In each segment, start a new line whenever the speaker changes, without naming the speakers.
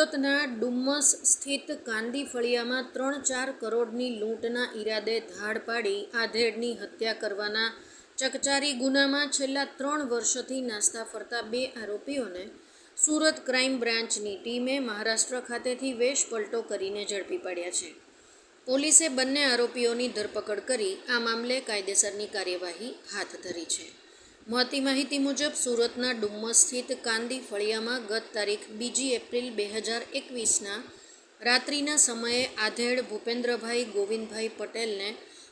સુરતના ડુમ્મસ સ્થિત કાંદી ફળિયામાં ત્રણ ચાર કરોડની લૂંટના ઈરાદે ધાડ પાડી, આધેડની હત્યા કરવાના ચકચારી ગુનામાં છેલ્લા ત્રણ વર્ષથી નાસ્તા ફરતા બે આરોપીઓને સુરત ક્રાઇમ બ્રાન્ચની ટીમે મહારાષ્ટ્ર ખાતેથી વેશ પલટો કરીને ઝડપી પાડ્યા છે. પોલીસે બંને આરોપીઓની ધરપકડ કરી, આ મામલે કાયદેસરની કાર્યવાહી હાથ ધરી છે. મળતી માહિતી મુજબ, સુરતના ડુમ્મસ સ્થિત કાંદી ફળિયામાં ગત તારીખ બીજી એપ્રિલ બે હજાર એકવીસના રાત્રિના સમયે આધેડ ભૂપેન્દ્રભાઈ ગોવિંદભાઈ પટેલને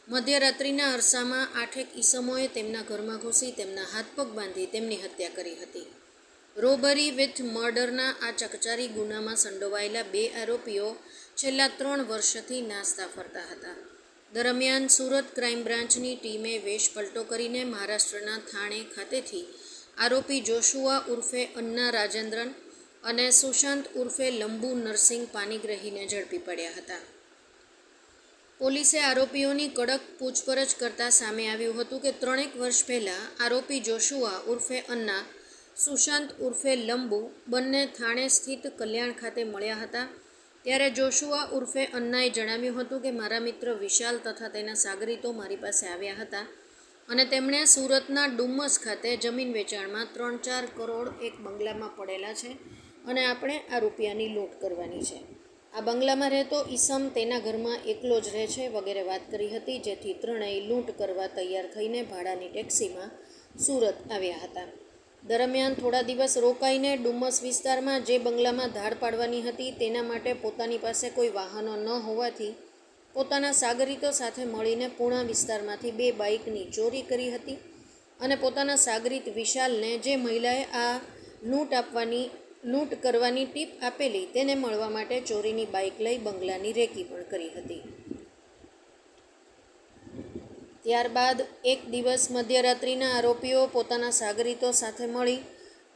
મધ્યરાત્રિના અરસામાં આઠેક ઈસમોએ તેમના ઘરમાં ઘૂસી તેમના હાથ પગ બાંધી તેમની હત્યા કરી હતી. રોબરી વિથ મર્ડરના આ ચકચારી ગુનામાં સંડોવાયેલા બે આરોપીઓ છેલ્લા ત્રણ વર્ષથી નાસ્તા ફરતા હતા. દરમિયાન સુરત ક્રાઇમ બ્રાન્ચની ટીમે વેશ પલટો કરીને મહારાષ્ટ્રના થાણે ખાતેથી આરોપી જોશુઆ ઉર્ફે અન્ના રાજેન્દ્રન અને સુશાંત ઉર્ફે લંબુ નરસિંહ પાનીગ્રહીને ઝડપી પડ્યા હતા. પોલીસે આરોપીઓની કડક પૂછપરછ કરતા સામે આવ્યું હતું કે ત્રણેક વર્ષ પહેલાં આરોપી જોશુઆ ઉર્ફે અન્ના, સુશાંત ઉર્ફે લંબુ બંને થાણે સ્થિત કલ્યાણ ખાતે મળ્યા હતા. ત્યારે જોશુઆ ઉર્ફે અન્નાએ જણાવ્યું હતું કે, મારા મિત્ર વિશાલ તથા તેના સાગરીતો મારી પાસે આવ્યા હતા અને તેમણે સુરતના ડુમ્મસ ખાતે જમીન વેચાણમાં ત્રણ ચાર કરોડ એક બંગલામાં પડેલા છે અને આપણે આ રૂપિયાની લૂંટ કરવાની છે. આ બંગલામાં રહેતો ઈસમ તેના ઘરમાં એકલો જ રહે છે, વગેરે વાત કરી હતી, જેથી ત્રણેય લૂંટ કરવા તૈયાર થઈને ભાડાની ટેક્સીમાં સુરત આવ્યા હતા. દરમિયાન થોડા દિવસ રોકાઈને ડુમસ વિસ્તારમાં જે બંગલામાં ધાડ પાડવાની હતી તેના માટે પોતાની પાસે કોઈ વાહનો ન હોવાથી પોતાના સાગરીતો સાથે મળીને પૂણા વિસ્તારમાંથી બે બાઇકની ચોરી કરી હતી અને પોતાના સાગરીત વિશાલને જે મહિલાએ આ લૂંટ આપવાની, લૂંટ કરવાની ટીપ આપેલી તેને મળવા માટે ચોરીની બાઇક લઈ બંગલાની રેકી પણ કરી હતી. ત્યારબાદ એક દિવસ મધ્યરાત્રિના આરોપીઓ પોતાના સાગરીતો સાથે મળી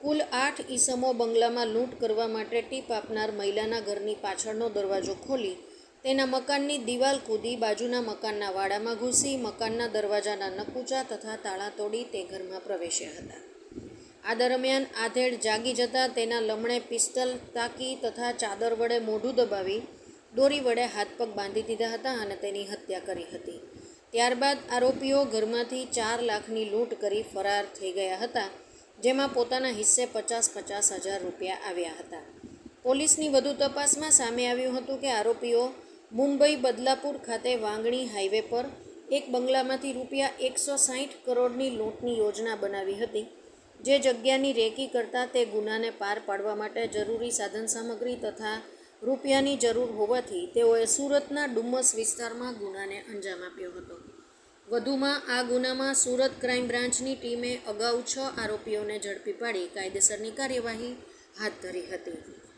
કુલ આઠ ઈસમો બંગલામાં લૂંટ કરવા માટે ટીપ આપનાર મહિલાના ઘરની પાછળનો દરવાજો ખોલી તેના મકાનની દિવાલ કૂદી, બાજુના મકાનના વાડામાં ઘૂસી, મકાનના દરવાજાના નકુચા તથા તાળા તોડી તે ઘરમાં પ્રવેશ્યા હતા. આ દરમિયાન આધેડ જાગી જતાં તેના લમણે પિસ્તલ તાકી તથા ચાદર વડે મોઢું દબાવી દોરી વડે હાથ પગ બાંધી દીધા હતા અને તેની હત્યા કરી હતી. ત્યારબાદ આરોપીઓ ઘરમાંથી ચાર લાખની લૂંટ કરી ફરાર થઈ ગયા હતા, જેમાં પોતાના હિસ્સે પચાસ પચાસ હજાર રૂપિયા આવ્યા હતા. પોલીસની વધુ તપાસમાં સામે આવ્યું હતું કે આરોપીઓ મુંબઈ બદલાપુર ખાતે વાંગણી હાઈવે પર એક બંગલામાંથી રૂપિયા એકસો સાહીઠ કરોડની લૂંટની યોજના બનાવી હતી, જે જગ્યાની રેકી કરતાં તે ગુનાને પાર પાડવા માટે જરૂરી સાધન સામગ્રી તથા રૂપિયાની જરૂર હોવાથી તેઓએ સુરતના ડુમ્મસ વિસ્તારમાં ગુનાને અંજામ આપ્યો હતો. વધુમાં, આ ગુનામાં સુરત ક્રાઇમ બ્રાન્ચની ટીમે અગાઉ છ આરોપીઓને ઝડપી પાડી કાયદેસરની કાર્યવાહી હાથ ધરી હતી.